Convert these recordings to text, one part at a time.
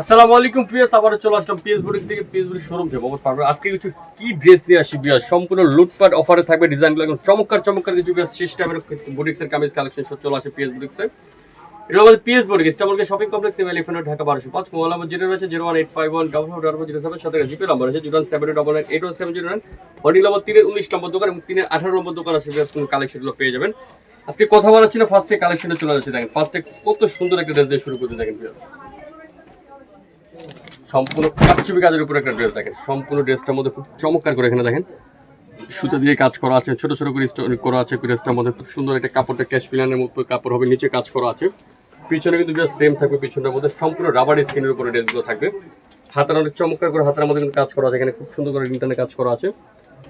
আসসালামু আলাইকুম পিএস আবার চলে আসলাম পিএস বুটিক্স থেকে পিএস বুটিক শোরুম থেকে। মোহাম্মদ পারভেজ আজকে কিছু কি ড্রেস নিয়ে আসি বিয়াস সম্পূর্ণ লুটপাট অফারে থাকবে ডিজাইনগুলো একদম চমৎকার চমৎকার কিছু বিয়াস শেষ টাইমের বুটিক্সের কামিজ কালেকশন সব চলে আসে পিএস বুটিক্সের এটা আমাদের PS boutique ইস্টামলকে shopping complex M elephant Dhaka বারোশো পাঁচ, মোবাইল নাম্বার জিরো রয়েছে zero one eight five one double four double zero seven, সাথে জিপে নাম্বার আছে zero seven double nine eight one seven zero nine. Hotel number তিনের উনিশ নম্বর দোকান এবং তিনের আঠারো নম্বর দোকান আছে বিয়াস কালেকশনগুলো পেয়ে যাবেন। আজকে কথা বলাচ্ছি না ফার্স্টে কালেকশনে চলে যাচ্ছে। দেখেন ফার্স্টে কত সুন্দর একটা ড্রেস দিয়ে শুরু করতে দেখেন বিয়াস সম্পূর্ণ কাপচুপি কাজের উপর একটা ড্রেস দেখেন। সম্পূর্ণ ড্রেসটার মধ্যে খুব চমৎকার করে এখানে দেখেন। সুতো দিয়ে কাজ করা আছে, ছোট ছোট করে স্টোন করা আছে ড্রেসটার মধ্যে খুব সুন্দর একটা কাপড়টা ক্যাশ পিলানের মতো কাপড় হবে, নিচে কাজ করা আছে। পিছনে কিন্তু জাস্ট সেম থাকবে, পিছনটার মধ্যে সম্পূর্ণ রাবার স্কিনের উপরে ড্রেসগুলো থাকবে। হাতার অনেক চমৎকার করে হাতার মধ্যে কিন্তু কাজ করা আছে, এখানে খুব সুন্দর করে ইন্টারনে কাজ করা আছে।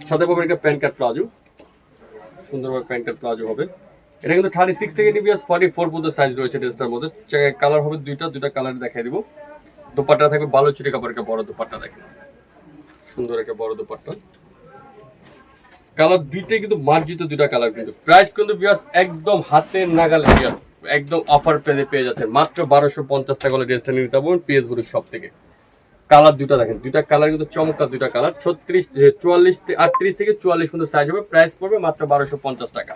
সাথে পাবেন একটা প্যান্ট কাট প্লাজো। সুন্দরভাবে প্যান্ট কাট প্লাজো হবে। এটা কিন্তু থার্টি সিক্স থেকে নিবিয়াস ফর্টি ফোর পর্যন্ত সাইজ রয়েছে ড্রেসটার মধ্যে। কালার হবে দুইটা দুইটা কালার দেখাই দিব। দোপাট্টা থাকবে ভালো চুরি কাপড় একটা বড় দোপাট্টা দেখেন। সুন্দর একটা বড় দোপাট্টা। কালার দুইটাই কিন্তু মার্জিত দুইটা কালার কিন্তু। প্রাইস কিন্তু বিয়াস একদম হাতে নাগালে বিয়াস একদম অফার প্রাইসে পেয়ে যাচ্ছেন। মাত্র বারোশো পঞ্চাশ টাকা হলে ড্রেসটা নিতে পারবেন পিএস বুড়ি সব থেকে। কালার দুটা দেখেন, দুইটা কালার কিন্তু চমৎকার দুইটা কালার। ছত্রিশ চুয়াল্লিশ আটত্রিশ থেকে চুয়াল্লিশ পর্যন্ত সাইজ হবে প্রাইস পড়বে মাত্র বারোশো পঞ্চাশ টাকা।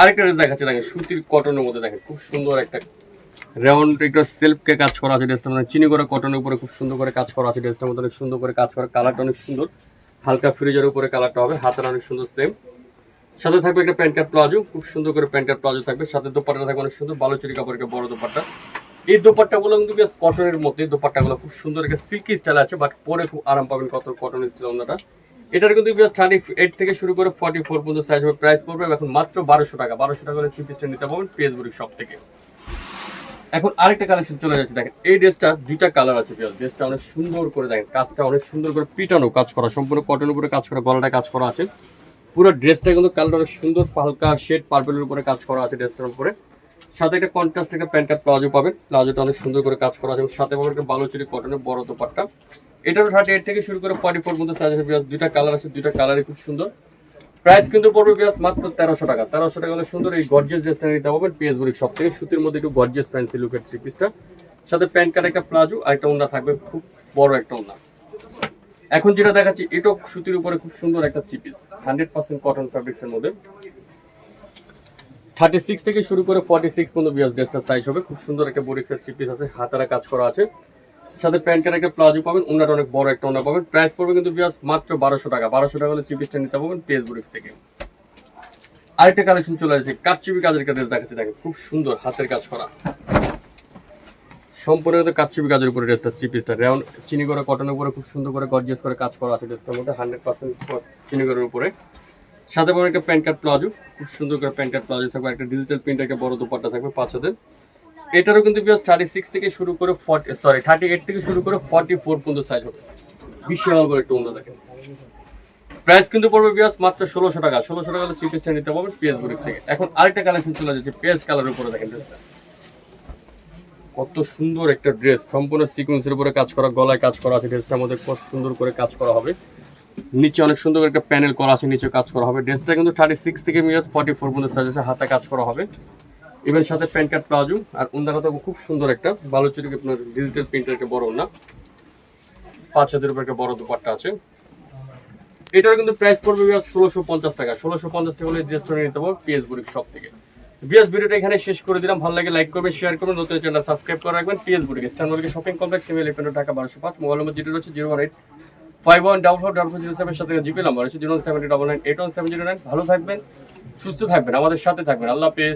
আরেকটা ড্রেস দেখাচ্ছে, দেখেন সুতির কটনের মধ্যে দেখেন, খুব সুন্দর একটা রাউন্ড একটা সেলফকে কাজ করা আছে ড্রেসটার মধ্যে চিনি করে কটনের উপরে খুব সুন্দর করে কাজ করা আছে ড্রেসটার মধ্যে অনেক সুন্দর করে কাজ করা কালারটা অনেক সুন্দর। হালকা ফ্রিজের উপরে কালারটা হবে, হাতের অনেক সুন্দর সেম সাথে থাকবে একটা প্যান্ট কাট প্লাজো, খুব সুন্দর করে প্যান্ট কাট প্লাজো থাকবে। সাথে দোপাট্টা থাকবে অনেক সুন্দর, বালুচুরি কাপড়ের বড় দোপাট্টা। এই দোপাট্টাগুলো কিন্তু বেশ কটনের মধ্যে, দোপাট্টাগুলো খুব সুন্দর একটা সিল্কি স্টাইল আছে বাট পরে খুব আরাম পাবেন কত কটন স্টাইল অন্যটা এটার কিন্তু বেশ থার্টি এইট থেকে শুরু করে ফর্টি ফোর পর্যন্ত সাইজ হবে প্রাইস পড়বে এখন মাত্র বারোশো টাকা। বারোশো টাকা হলে চিপ স্টাইল নিতে পারবেন পেসবুক সব থেকে। এখন আরেকটা কালেকশন চলে যাচ্ছে, দেখেন, এই ড্রেসটা দুইটা কালার আছে পিয়াজ ড্রেসটা অনেক সুন্দর করে দেখেন, কাজটা অনেক সুন্দর করে পিটানো কাজ করা, সম্পূর্ণ কটনের উপরে কাজ করা, গলাটা কাজ করা আছে। পুরো ড্রেসটা কিন্তু কালারটা অনেক সুন্দর হালকা শেড পার্পেলের উপরে কাজ করা আছে ড্রেসটার উপরে। সাথে একটা কন্ট্রাস্ট একটা প্যান্ট কাট প্লাজো পাবেন প্লাজোটা অনেক সুন্দর করে কাজ করা আছে সাথে পাবেন একটা বালুচুরি কটনের বড় দোপাট্টা। এটারও থার্টি এইট থেকে শুরু করে ফর্টি ফোর মধ্যে সাইজ আছে দুইটা কালার আছে, দুইটা কালারই খুব সুন্দর। প্রাইস কিন্তু পড়বে পিয়াজ মাত্র তেরোশো টাকা। তেরোশো টাকা হলে সুন্দর এই গর্জেস ড্রেসটা নিতে পারবেন পিএস বুড়ি সব থেকে। সুতির মধ্যে একটু গর্জেস ফ্যান্সি লুকের থ্রি পিসটা সাথে প্যান্ট কাট একটা প্লাজো আর একটা থাকবে, খুব বড় একটা ওনা এখন যেটা দেখাচ্ছি এটাও সুতির উপরে খুব সুন্দর একটা three piece hundred percent cotton ফ্যাব্রিক্সের মধ্যে। থার্টি সিক্স থেকে শুরু করে ফর্টি সিক্স পর্যন্ত বিয়াস ড্রেসটা সাইজ হবে। খুব সুন্দর একটা বোরিক্সের থ্রি পিস আছে। হাতারা কাজ করা আছে। সাথে প্যান্ট কাট একটা প্লাজো পাবেন ওনাটা অনেক বড় একটা ওনা পাবেন। প্রাইস পড়বে কিন্তু বিয়াস মাত্র বারোশো টাকা। বারোশো টাকা হলে থ্রি পিসটা নিতে পারবেন পেস বোরিক্স থেকে। আরেকটা কালেকশন চলে আসছে, কাটচুপি কাজের কাজ দেখাচ্ছে, দেখেন, খুব সুন্দর হাতের কাজ করা। সম্পূর্ণ কিন্তু কাটচুপি কাজের উপরে ড্রেসটা থ্রি পিসটা রাউন্ড চিনি করে কটনের উপরে খুব সুন্দর করে গর্জিয়াস করে কাজ করা আছে ড্রেসটার মধ্যে হান্ড্রেড পার্সেন্ট চিনি করার উপরে। সাথে পাবেন একটা প্যান্ট কার্ড প্লাজো, খুব সুন্দর করে প্যান্ট কার্ড প্লাজো থাকবে একটা ডিজিটাল প্রিন্ট একটা বড় দুপাট্টা থাকবে পাঁচ হাজার এটারও কিন্তু বিয়াস থার্টি সিক্স থেকে শুরু করে ফর্টি সরি থার্টি এইট থেকে শুরু করে ফর্টি ফোর পর্যন্ত সাইজ হবে। বিশাল একটা অন্য দেখেন। প্রাইস কিন্তু পড়বে বিয়াস মাত্র ষোলোশো টাকা। ষোলোশো টাকা হলে থ্রি নিতে পারবেন পিএস বুরিক থেকে। এখন আরেকটা কালেকশন চলে যাচ্ছে পেঁয়াজ কালারের উপরে দেখেন কত সুন্দর একটা ড্রেস সম্পূর্ণ সিকুয়েন্সের উপরে কাজ করা, গলায় কাজ করা আছে। ড্রেসটার মধ্যে কত সুন্দর করে কাজ করা হবে। নিচে অনেক সুন্দর করে একটা প্যানেল করা আছে নিচে কাজ করা হবে। ড্রেসটা কিন্তু থার্টি সিক্স থেকে মিয়াস ফর্টি ফোর পর্যন্ত সাইজ আছে হাতে কাজ করা হবে। ইভেন সাথে প্যান্ট কাট প্লাজো আর উন্দাটা তো খুব সুন্দর একটা বালুচুরি আপনার ডিজিটাল প্রিন্টের একটা বড় না পাঁচ হাজার উপর একটা বড় দুপাট্টা আছে। এটার কিন্তু প্রাইস পড়বে বিয়াস ষোলোশো পঞ্চাশ টাকা। ষোলোশো পঞ্চাশ টাকা হলে ড্রেসটা নিতে পারব পিএস বুড়ির সব থেকে। বিএস ভিডিওটা এখানে শেষ করে দিলাম। ভালো লাগে লাইক করবেন শেয়ার করবেন নতুন চ্যানেল সাবস্ক্রাইব করে রাখবেন। পিএস বুড়ি স্ট্যান্ডার্ড শপিং কমপ্লেক্স সিভিল এফেন্ড টাকা বারোশো পাঁচ। মোবাইল নম্বর জিরো রয়েছে zero one eight. Five one double four double four zero seven সাথে জিপি নাম্বার হচ্ছে zero seven double nine eight one seven zero nine ভালো থাকবেন, সুস্থ থাকবেন, আমাদের সাথে থাকবেন। আল্লাহ হাফেজ।